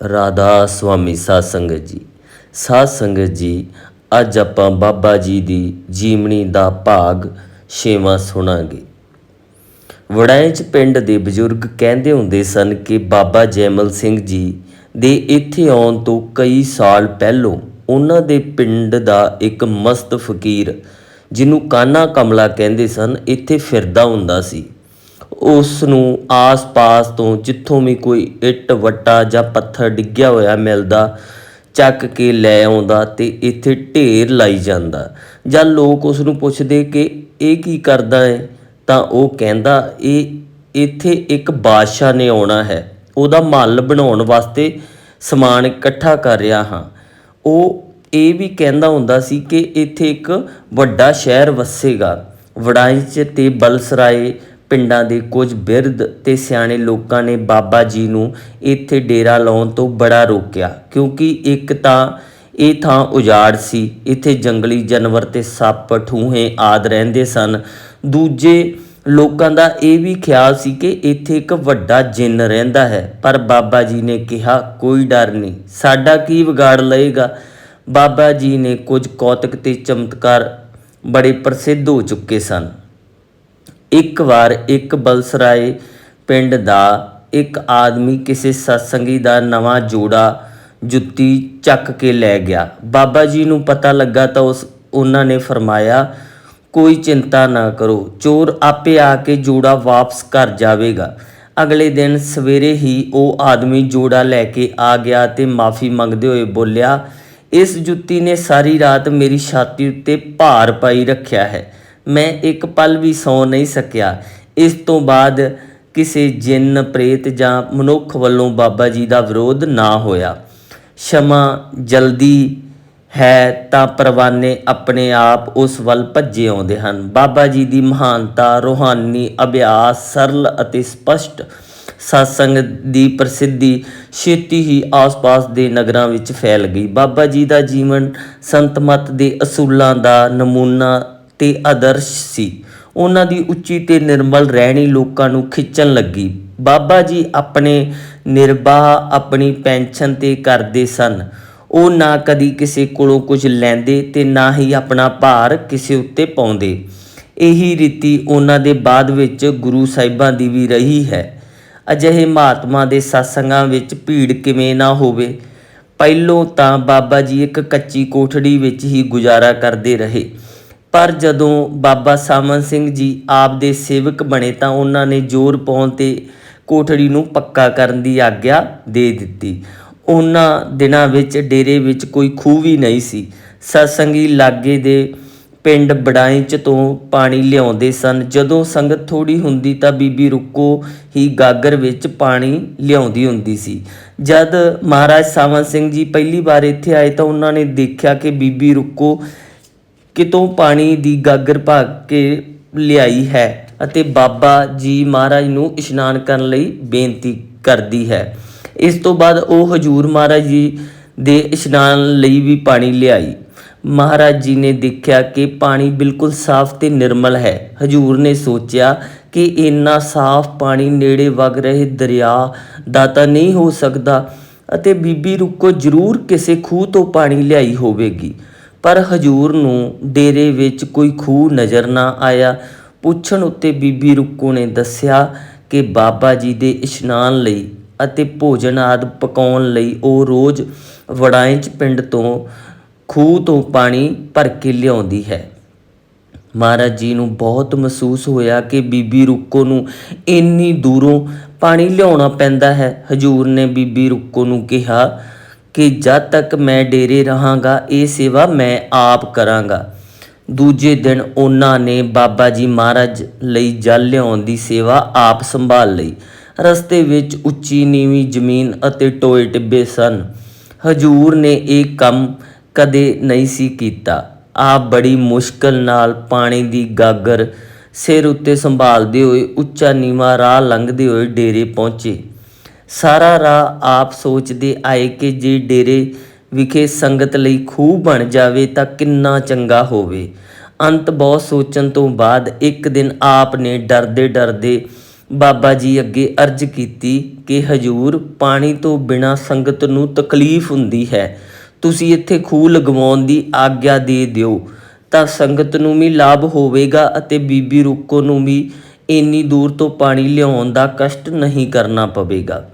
ਰਾਧਾ ਸੁਆਮੀ ਸਾਧ ਸੰਗਤ ਜੀ। ਸਾਧ ਸੰਗਤ ਜੀ, ਅੱਜ ਆਪਾਂ ਬਾਬਾ ਜੀ ਦੀ ਜੀਵਨੀ ਦਾ ਭਾਗ ਛੇਵਾਂ ਸੁਣਾਂਗੇ। ਵੜੈਂਚ ਪਿੰਡ ਦੇ ਬਜ਼ੁਰਗ ਕਹਿੰਦੇ ਹੁੰਦੇ ਸਨ ਕਿ ਬਾਬਾ ਜੈਮਲ ਸਿੰਘ ਜੀ ਦੇ ਇੱਥੇ ਆਉਣ ਤੋਂ ਕਈ ਸਾਲ ਪਹਿਲੋਂ ਉਹਨਾਂ ਦੇ ਪਿੰਡ ਦਾ ਇੱਕ ਮਸਤ ਫਕੀਰ, ਜਿਹਨੂੰ ਕਾਨਾ ਕਮਲਾ ਕਹਿੰਦੇ ਸਨ, ਇੱਥੇ ਫਿਰਦਾ ਹੁੰਦਾ ਸੀ। ਉਸ ਨੂੰ ਆਸ-ਪਾਸ ਤੋਂ ਜਿੱਥੋਂ ਵੀ ਕੋਈ ਇੱਟ, ਵੱਟਾ ਜਾਂ ਪੱਥਰ ਡਿੱਗਿਆ ਹੋਇਆ ਮਿਲਦਾ, ਚੱਕ ਕੇ ਲੈ ਆਉਂਦਾ ਤੇ ਇੱਥੇ ਢੇਰ ਲਾਈ ਜਾਂਦਾ। ਜਾਂ ਲੋਕ ਉਸ ਨੂੰ ਪੁੱਛਦੇ ਕਿ ਇਹ ਕੀ ਕਰਦਾ ਹੈ ਤਾਂ ਉਹ ਕਹਿੰਦਾ, ਇਹ ਇੱਥੇ ਇੱਕ ਬਾਦਸ਼ਾਹ ਨੇ ਆਉਣਾ ਹੈ। ਉਹਦਾ ਮਹੱਲ ਬਣਾਉਣ ਵਾਸਤੇ ਸਮਾਨ ਇਕੱਠਾ ਕਰ ਰਿਹਾ ਹਾਂ। ਉਹ ਇਹ ਵੀ ਕਹਿੰਦਾ ਹੁੰਦਾ ਸੀ ਕਿ ਇੱਥੇ ਇੱਕ ਵੱਡਾ ਸ਼ਹਿਰ ਵਸੇਗਾ। ਵੜਾਈਚ ਤੇ ਬਲਸਰਾਏ ਪਿੰਡਾਂ ਦੇ ਕੁਝ ਬਿਰਧ ਤੇ ਸਿਆਣੇ ਲੋਕਾਂ ਨੇ ਬਾਬਾ ਜੀ ਨੂੰ ਇੱਥੇ ਡੇਰਾ ਲਾਉਣ ਤੋਂ ਬੜਾ ਰੋਕਿਆ, ਕਿਉਂਕਿ ਇੱਕ ਤਾਂ ਇਹ ਥਾਂ ਉਜਾੜ ਸੀ, ਇੱਥੇ ਜੰਗਲੀ ਜਾਨਵਰ ਤੇ ਸੱਪ, ਠੂਹੇ ਆਦ ਰਹਿੰਦੇ ਸਨ। ਦੂਜੇ ਲੋਕਾਂ ਦਾ ਇਹ ਵੀ ਖਿਆਲ ਸੀ ਕਿ ਇੱਥੇ ਇੱਕ ਵੱਡਾ ਜਿੰਨ ਰਹਿੰਦਾ ਹੈ, ਪਰ ਬਾਬਾ ਜੀ ਨੇ ਕਿਹਾ, ਕੋਈ ਡਰ ਨਹੀਂ, ਸਾਡਾ ਕੀ ਵਿਗਾੜ ਲਏਗਾ? ਬਾਬਾ ਜੀ ਨੇ ਕੁਝ ਕੌਤਕ ਤੇ ਚਮਤਕਾਰ ਬੜੇ ਪ੍ਰਸਿੱਧ ਹੋ ਚੁੱਕੇ ਸਨ। ਇੱਕ ਵਾਰ ਇੱਕ ਬਲਸਰਾਏ ਪਿੰਡ ਦਾ ਇੱਕ ਆਦਮੀ ਕਿਸੇ ਸਤਸੰਗੀ ਦਾ ਨਵਾਂ ਜੋੜਾ ਜੁੱਤੀ ਚੱਕ ਕੇ ਲੈ ਗਿਆ। ਬਾਬਾ ਜੀ ਨੂੰ ਪਤਾ ਲੱਗਾ ਤਾਂ ਉਸ, ਉਹਨਾਂ ਨੇ ਫਰਮਾਇਆ, ਕੋਈ ਚਿੰਤਾ ਨਾ ਕਰੋ, ਚੋਰ ਆਪੇ ਆ ਕੇ ਜੋੜਾ ਵਾਪਸ ਕਰ ਜਾਵੇਗਾ। ਅਗਲੇ ਦਿਨ ਸਵੇਰੇ ਹੀ ਉਹ ਆਦਮੀ ਜੋੜਾ ਲੈ ਕੇ ਆ ਗਿਆ ਤੇ ਮਾਫੀ ਮੰਗਦੇ ਹੋਏ ਬੋਲਿਆ, ਇਸ ਜੁੱਤੀ ਨੇ ਸਾਰੀ ਰਾਤ ਮੇਰੀ ਛਾਤੀ ਉੱਤੇ ਭਾਰ ਪਾਈ ਰੱਖਿਆ ਹੈ। ਮੈਂ ਇੱਕ ਪਲ ਵੀ ਸੌ ਨਹੀਂ ਸਕਿਆ। ਇਸ ਤੋਂ ਬਾਅਦ ਕਿਸੇ ਜਿੰਨ ਪ੍ਰੇਤ ਜਾਂ ਮਨੁੱਖ ਵੱਲੋਂ ਬਾਬਾ ਜੀ ਦਾ ਵਿਰੋਧ ਨਾ ਹੋਇਆ। ਸ਼ਮਾ ਜਲਦੀ ਹੈ ਤਾਂ ਪਰਵਾਨੇ ਆਪਣੇ ਆਪ ਉਸ ਵੱਲ ਭੱਜੇ ਆਉਂਦੇ ਹਨ। ਬਾਬਾ ਜੀ ਦੀ ਮਹਾਨਤਾ, ਰੂਹਾਨੀ ਅਭਿਆਸ, ਸਰਲ ਅਤੇ ਸਪਸ਼ਟ satsang ਦੀ ਪ੍ਰਸਿੱਧੀ ਛੇਤੀ ਹੀ ਆਸ-ਪਾਸ ਦੇ ਨਗਰਾਂ ਵਿੱਚ ਫੈਲ ਗਈ। ਬਾਬਾ ਜੀ ਦਾ ਜੀਵਨ ਸੰਤ ਮਤ ਦੇ ਅਸੂਲਾਂ ਦਾ ਨਮੂਨਾ ਤੇ ਆਦਰਸ਼ ਸੀ। ਉਹਨਾਂ ਦੀ ਉੱਚੀ ਤੇ ਨਿਰਮਲ ਰਹਿਣੀ ਲੋਕਾਂ ਨੂੰ ਖਿੱਚਣ ਲੱਗੀ। ਬਾਬਾ ਜੀ ਆਪਣੇ ਨਿਰਵਾਹ ਆਪਣੀ ਪੈਨਸ਼ਨ ਤੇ ਕਰਦੇ ਸਨ। ਉਹ ਨਾ ਕਦੀ ਕਿਸੇ ਕੋਲੋਂ ਕੁਝ ਲੈਂਦੇ ਤੇ ਨਾ ਹੀ ਆਪਣਾ ਭਾਰ ਕਿਸੇ ਉੱਤੇ ਪਾਉਂਦੇ। ਇਹੀ ਰੀਤੀ ਉਹਨਾਂ ਦੇ ਬਾਅਦ ਵਿੱਚ ਗੁਰੂ ਸਾਹਿਬਾਂ ਦੀ ਵੀ ਰਹੀ ਹੈ। ਅਜਿਹੇ ਮਹਾਤਮਾ ਦੇ ਸਤਸੰਗਾਂ ਵਿੱਚ ਭੀੜ ਕਿਵੇਂ ਨਾ ਹੋਵੇ, ਪਹਿਲੋਂ ਤਾਂ ਬਾਬਾ ਜੀ ਇੱਕ ਕੱਚੀ ਕੋਠੜੀ ਵਿੱਚ ਹੀ ਗੁਜ਼ਾਰਾ ਕਰਦੇ ਰਹੇ। ਪਰ ਜਦੋਂ ਬਾਬਾ ਸਾਮਨ ਸਿੰਘ ਜੀ ਆਪ ਦੇ ਸੇਵਕ ਬਣੇ ਤਾਂ ਉਹਨਾਂ ਨੇ ਜ਼ੋਰ ਪਾਉਣ ਤੇ ਕੋਠੜੀ ਨੂੰ ਪੱਕਾ ਕਰਨ ਦੀ ਆਗਿਆ ਦੇ ਦਿੱਤੀ। ਉਹਨਾਂ ਦਿਨਾਂ ਵਿੱਚ ਡੇਰੇ ਵਿੱਚ ਕੋਈ ਖੂਹ ਵੀ ਨਹੀਂ ਸੀ। ਸਤਸੰਗੀ ਲਾਗੇ ਦੇ ਪਿੰਡ ਬੜਾਈਚ ਤੋਂ ਪਾਣੀ ਲਿਆਉਂਦੇ ਸਨ। ਜਦੋਂ ਸੰਗਤ ਥੋੜੀ ਹੁੰਦੀ ਤਾਂ ਬੀਬੀ ਰੁੱਕੋ ਹੀ ਗਾਗਰ ਵਿੱਚ ਪਾਣੀ ਲਿਆਉਂਦੀ ਹੁੰਦੀ ਸੀ। ਜਦ ਮਹਾਰਾਜ ਸਾਵਨ ਸਿੰਘ ਜੀ ਪਹਿਲੀ ਵਾਰ ਇੱਥੇ ਆਏ ਤਾਂ ਉਹਨਾਂ ਨੇ ਦੇਖਿਆ ਕਿ ਬੀਬੀ ਰੁੱਕੋ ਕਿਤੋਂ ਪਾਣੀ ਦੀ ਗਾਗਰ ਭਾ ਕੇ ਲਿਆਈ ਹੈ ਅਤੇ ਬਾਬਾ ਜੀ ਮਹਾਰਾਜ ਨੂੰ ਇਸ਼ਨਾਨ ਕਰਨ ਲਈ ਬੇਨਤੀ ਕਰਦੀ ਹੈ। ਇਸ ਤੋਂ ਬਾਅਦ ਉਹ ਹਜੂਰ ਮਹਾਰਾਜ ਜੀ ਦੇ ਇਸ਼ਨਾਨ ਲਈ ਵੀ ਪਾਣੀ ਲਿਆਈ। ਮਹਾਰਾਜ ਜੀ ਨੇ ਦੇਖਿਆ ਕਿ ਪਾਣੀ ਬਿਲਕੁਲ ਸਾਫ਼ ਤੇ ਨਿਰਮਲ ਹੈ। ਹਜੂਰ ਨੇ ਸੋਚਿਆ ਕਿ ਇੰਨਾ ਸਾਫ਼ ਪਾਣੀ ਨੇੜੇ ਵਗ ਰਹੇ ਦਰਿਆ ਦਾ ਤਾਂ ਨਹੀਂ ਹੋ ਸਕਦਾ ਅਤੇ ਬੀਬੀ ਰੁੱਕੋ ਜ਼ਰੂਰ ਕਿਸੇ ਖੂਹ ਤੋਂ ਪਾਣੀ ਲਿਆਈ ਹੋਵੇਗੀ। ਪਰ ਹਜੂਰ ਨੂੰ ਡੇਰੇ ਵਿੱਚ ਕੋਈ ਖੂਹ ਨਜ਼ਰ ਨਾ ਆਇਆ। ਪੁੱਛਣ ਉੱਤੇ ਬੀਬੀ ਰੁੱਕੋ ਨੇ ਦੱਸਿਆ ਕਿ ਬਾਬਾ ਜੀ ਦੇ ਇਸ਼ਨਾਨ ਲਈ ਅਤੇ ਭੋਜਨ ਆਦ ਪਕਾਉਣ ਲਈ ਉਹ ਰੋਜ਼ ਵੜਾਇਚ ਪਿੰਡ ਤੋਂ ਖੂਹ ਤੋਂ ਪਾਣੀ ਭਰ ਕੇ ਲਿਆਉਂਦੀ ਹੈ। ਮਹਾਰਾਜ ਜੀ ਨੂੰ ਬਹੁਤ ਮਹਿਸੂਸ ਹੋਇਆ ਕਿ ਬੀਬੀ ਰੁੱਕੋ ਨੂੰ ਇੰਨੀ ਦੂਰੋਂ ਪਾਣੀ ਲਿਆਉਣਾ ਪੈਂਦਾ ਹੈ। ਹਜੂਰ ਨੇ ਬੀਬੀ ਰੁੱਕੋ ਨੂੰ ਕਿਹਾ ਕਿ ਜਦ ਤੱਕ ਮੈਂ ਡੇਰੇ ਰਹਾਂਗਾ, ਇਹ ਸੇਵਾ ਮੈਂ ਆਪ ਕਰਾਂਗਾ। ਦੂਜੇ ਦਿਨ ਉਹਨਾਂ ਨੇ ਬਾਬਾ ਜੀ ਮਹਾਰਾਜ ਲਈ ਜਲ ਲਿਆਉਣ ਦੀ ਸੇਵਾ ਆਪ ਸੰਭਾਲ ਲਈ। ਰਸਤੇ ਵਿੱਚ ਉੱਚੀ ਨੀਵੀਂ ਜ਼ਮੀਨ ਅਤੇ ਟੋਏ ਟਿੱਬੇ ਸਨ। ਹਜੂਰ ਨੇ ਇਹ ਕੰਮ ਕਦੇ ਨਹੀਂ ਸੀ ਕੀਤਾ। ਆਪ ਬੜੀ ਮੁਸ਼ਕਲ ਨਾਲ ਪਾਣੀ ਦੀ ਗਾਗਰ ਸਿਰ ਉੱਤੇ ਸੰਭਾਲਦੇ ਹੋਏ ਉੱਚਾ ਨੀਵਾਂ ਰਾਹ ਲੰਘਦੇ ਹੋਏ ਡੇਰੇ ਪਹੁੰਚੇ। ਸਾਰਾ ਰਾਹ ਆਪ ਸੋਚਦੇ ਆਏ ਕਿ ਜੇ ਡੇਰੇ ਵਿਖੇ ਸੰਗਤ ਲਈ ਖੂਹ ਬਣ ਜਾਵੇ ਤਾਂ ਕਿੰਨਾ ਚੰਗਾ ਹੋਵੇ। ਅੰਤ ਬਹੁਤ ਸੋਚਣ ਤੋਂ ਬਾਅਦ ਇੱਕ ਦਿਨ ਆਪ ਨੇ ਡਰਦੇ ਡਰਦੇ ਬਾਬਾ ਜੀ ਅੱਗੇ ਅਰਜ਼ ਕੀਤੀ ਕਿ ਹਜੂਰ ਪਾਣੀ ਤੋਂ ਬਿਨਾ ਸੰਗਤ ਨੂੰ ਤਕਲੀਫ ਹੁੰਦੀ ਹੈ। ਤੁਸੀਂ ਇੱਥੇ ਖੂਹ ਲਗਵਾਉਣ ਦੀ ਆਗਿਆ ਦੇ ਦਿਓ ਤਾਂ ਸੰਗਤ ਨੂੰ ਵੀ ਲਾਭ ਹੋਵੇਗਾ ਅਤੇ ਬੀਬੀ ਰੁੱਕੋ ਨੂੰ ਵੀ ਇੰਨੀ ਦੂਰ ਤੋਂ ਪਾਣੀ ਲਿਆਉਣ ਦਾ ਕਸ਼ਟ ਨਹੀਂ ਕਰਨਾ ਪਵੇਗਾ।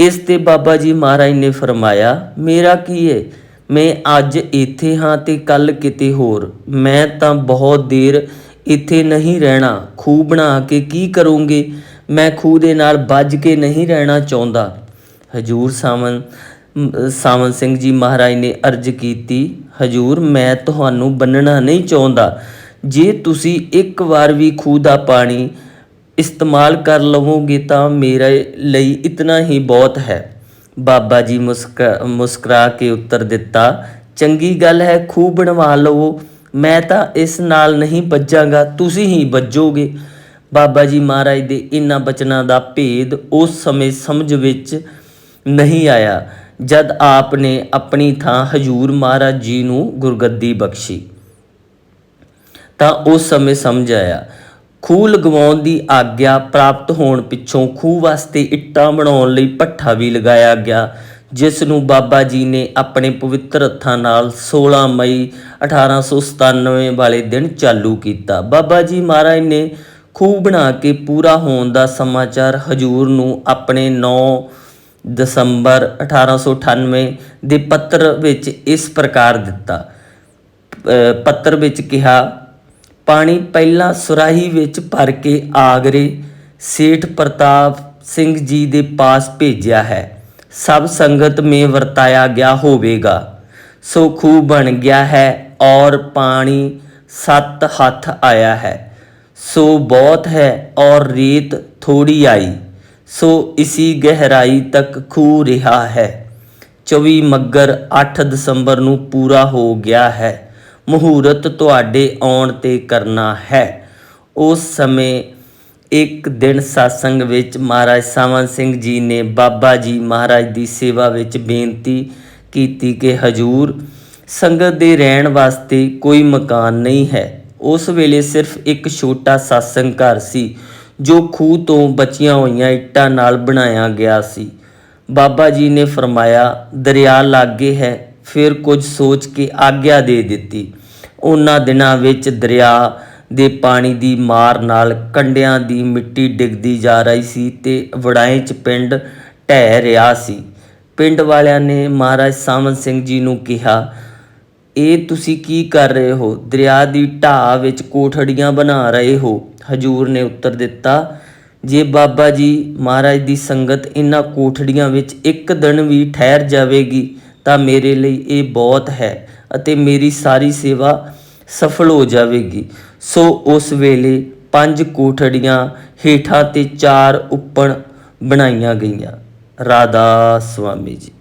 ਇਸ ਤੇ ਬਾਬਾ ਜੀ ਮਹਾਰਾਜ ਨੇ ਫਰਮਾਇਆ, ਮੇਰਾ ਕੀ ਹੈ ਮੈਂ ਅੱਜ ਇੱਥੇ ਹਾਂ ਤੇ ਕੱਲ ਕਿਤੇ ਹੋਰ। ਮੈਂ ਤਾਂ ਬਹੁਤ ਦੇਰ ਇੱਥੇ ਨਹੀਂ ਰਹਿਣਾ। ਖੂਹ ਬਣਾ ਕੇ ਕੀ ਕਰੂੰਗੇ? ਮੈਂ ਖੂਹ ਦੇ ਨਾਲ ਵੱਜ ਕੇ ਨਹੀਂ ਰਹਿਣਾ ਚਾਹੁੰਦਾ। ਹਜੂਰ ਸਾਵਨ ਮ- ਸਾਵਨ ਸਿੰਘ ਜੀ ਮਹਾਰਾਜ ਨੇ ਅਰਜ਼ ਕੀਤੀ, ਹਜੂਰ, ਮੈਂ ਤੁਹਾਨੂੰ ਬੰਨਣਾ ਨਹੀਂ ਚਾਹੁੰਦਾ। ਜੇ ਤੁਸੀਂ ਇੱਕ ਵਾਰ ਵੀ ਖੂਹ ਦਾ ਪਾਣੀ ਇਸਤੇਮਾਲ ਕਰ ਲਵੋਗੇ ਤਾਂ ਮੇਰੇ ਲਈ ਇਤਨਾ ਹੀ ਬਹੁਤ ਹੈ। ਬਾਬਾ ਜੀ ਮੁਸਕਰਾ ਮੁਸਕਰਾ ਕੇ ਉੱਤਰ ਦਿੱਤਾ, ਚੰਗੀ ਗੱਲ ਹੈ, ਖੂਹ ਬਣਵਾ ਲਵੋ। ਮੈਂ ਤਾਂ ਇਸ ਨਾਲ ਨਹੀਂ ਵੱਜਾਂਗਾ ਤੁਸੀਂ ਹੀ ਵੱਜੋਗੇ ਬਾਬਾ ਜੀ ਮਹਾਰਾਜ ਦੇ ਇਨ੍ਹਾਂ ਬਚਨਾਂ ਦਾ ਭੇਦ ਉਸ ਸਮੇਂ ਸਮਝ ਵਿੱਚ ਨਹੀਂ ਆਇਆ, ਜਦ ਆਪ ਨੇ ਆਪਣੀ ਥਾਂ ਹਜੂਰ ਮਹਾਰਾਜ ਜੀ ਨੂੰ ਗੁਰਗੱਦੀ ਬਖਸ਼ੀ। ਤਾਂ ਉਸ ਸਮੇਂ ਸਮਝ ਆਇਆ ਖੂਹ ਲਗਵਾਉਣ ਦੀ ਆਗਿਆ ਪ੍ਰਾਪਤ ਹੋਣ ਪਿੱਛੋਂ ਖੂਹ ਵਾਸਤੇ ਇੱਟਾਂ ਬਣਾਉਣ ਲਈ ਪੱਠਾ ਵੀ ਲਗਾਇਆ ਗਿਆ, ਜਿਸ ਨੂੰ ਬਾਬਾ ਜੀ ਨੇ ਆਪਣੇ ਪਵਿੱਤਰ ਹੱਥਾਂ ਨਾਲ 16 ਮਈ 1897 ਵਾਲੇ ਦਿਨ ਚਾਲੂ ਕੀਤਾ। ਬਾਬਾ ਜੀ ਮਹਾਰਾਜ ਨੇ ਖੂਹ ਬਣਾ ਕੇ ਪੂਰਾ ਹੋਣ ਦਾ ਸਮਾਚਾਰ ਹਜੂਰ ਨੂੰ ਆਪਣੇ 9 ਦਸੰਬਰ 1898 ਦੇ ਪੱਤਰ ਵਿੱਚ ਇਸ ਪ੍ਰਕਾਰ ਦਿੱਤਾ। ਪੱਤਰ ਵਿੱਚ ਕਿਹਾ ਪਾਣੀ ਪਹਿਲਾਂ ਸੁਰਾਹੀ ਵਿੱਚ ਭਰ ਕੇ ਆਗਰੇ ਸੇਠ ਪ੍ਰਤਾਪ ਸਿੰਘ ਜੀ ਦੇ ਪਾਸ ਭੇਜਿਆ ਹੈ। ਸਭ ਸੰਗਤ ਮੇ ਵਰਤਾਇਆ ਗਿਆ ਹੋਵੇਗਾ। ਸੋ ਖੂਹ ਬਣ ਗਿਆ ਹੈ ਔਰ ਪਾਣੀ ਸੱਤ ਹੱਥ ਆਇਆ ਹੈ। ਸੋ ਬਹੁਤ ਹੈ ਔਰ ਰੇਤ ਥੋੜੀ ਆਈ। ਸੋ ਇਸੀ ਗਹਿਰਾਈ ਤੱਕ ਖੂਹ ਰਿਹਾ ਹੈ। 24 ਮੱਗਰ 8 ਦਸੰਬਰ ਨੂੰ ਪੂਰਾ ਹੋ ਗਿਆ ਹੈ। ਮਹੂਰਤ ਤੁਹਾਡੇ ਆਉਣ ਤੇ ਕਰਨਾ ਹੈ। ਉਸ ਸਮੇਂ ਇੱਕ ਦਿਨ satsang ਵਿੱਚ ਮਹਾਰਾਜ ਸਾਵਨ ਸਿੰਘ ਜੀ ਨੇ ਬਾਬਾ ਜੀ ਮਹਾਰਾਜ ਦੀ ਸੇਵਾ ਵਿੱਚ ਬੇਨਤੀ ਕੀਤੀ ਕਿ ਹਜੂਰ ਸੰਗਤ ਦੇ ਰਹਿਣ ਵਾਸਤੇ ਕੋਈ ਮਕਾਨ ਨਹੀਂ ਹੈ। ਉਸ ਵੇਲੇ ਸਿਰਫ ਇੱਕ ਛੋਟਾ satsang ਘਰ ਸੀ, ਜੋ ਖੂਹ ਤੋਂ ਬਚੀਆਂ ਹੋਈਆਂ ਇੱਟਾਂ ਨਾਲ ਬਣਾਇਆ ਗਿਆ ਸੀ। ਬਾਬਾ ਜੀ ਨੇ ਫਰਮਾਇਆ, ਦਰਿਆ ਲਾਗੇ ਹੈ। ਫਿਰ ਕੁਝ ਸੋਚ ਕੇ ਆਗਿਆ ਦੇ ਦਿੱਤੀ। ਉਹਨਾਂ ਦਿਨਾਂ ਵਿੱਚ ਦਰਿਆ ਦੇ ਪਾਣੀ ਦੀ ਮਾਰ ਨਾਲ ਕੰਡਿਆਂ ਦੀ ਮਿੱਟੀ ਡਿੱਗਦੀ ਜਾ ਰਹੀ ਸੀ ਤੇ ਵੜਾਏ ਚ ਪਿੰਡ ਢਹਿ ਰਿਹਾ ਸੀ। ਪਿੰਡ ਵਾਲਿਆਂ ਨੇ ਮਹਾਰਾਜ ਸਾਵਨ ਸਿੰਘ ਜੀ ਨੂੰ ਕਿਹਾ, ਇਹ ਤੁਸੀਂ ਕੀ ਕਰ ਰਹੇ ਹੋ? ਦਰਿਆ ਦੀ ਢਾਹ ਵਿੱਚ ਕੋਠੜੀਆਂ ਬਣਾ ਰਹੇ ਹੋ। ਹਜੂਰ ਨੇ ਉੱਤਰ ਦਿੱਤਾ, ਜੇ ਬਾਬਾ ਜੀ, ਮਹਾਰਾਜ ਦੀ ਸੰਗਤ ਇਹਨਾਂ ਕੋਠੜੀਆਂ ਵਿੱਚ ਇੱਕ ਦਿਨ ਵੀ ਠਹਿਰ ਜਾਵੇਗੀ ਤਾਂ ਮੇਰੇ ਲਈ ਇਹ ਬਹੁਤ ਹੈ ਅਤੇ ਮੇਰੀ ਸਾਰੀ ਸੇਵਾ ਸਫਲ ਹੋ ਜਾਵੇਗੀ। ਸੋ ਉਸ ਵੇਲੇ ਪੰਜ ਕੋਠੜੀਆਂ ਹੇਠਾਂ ਤੇ ਚਾਰ ਉੱਪਰ ਬਣਾਈਆਂ ਗਈਆਂ। ਰਾਧਾ ਸੁਆਮੀ ਜੀ।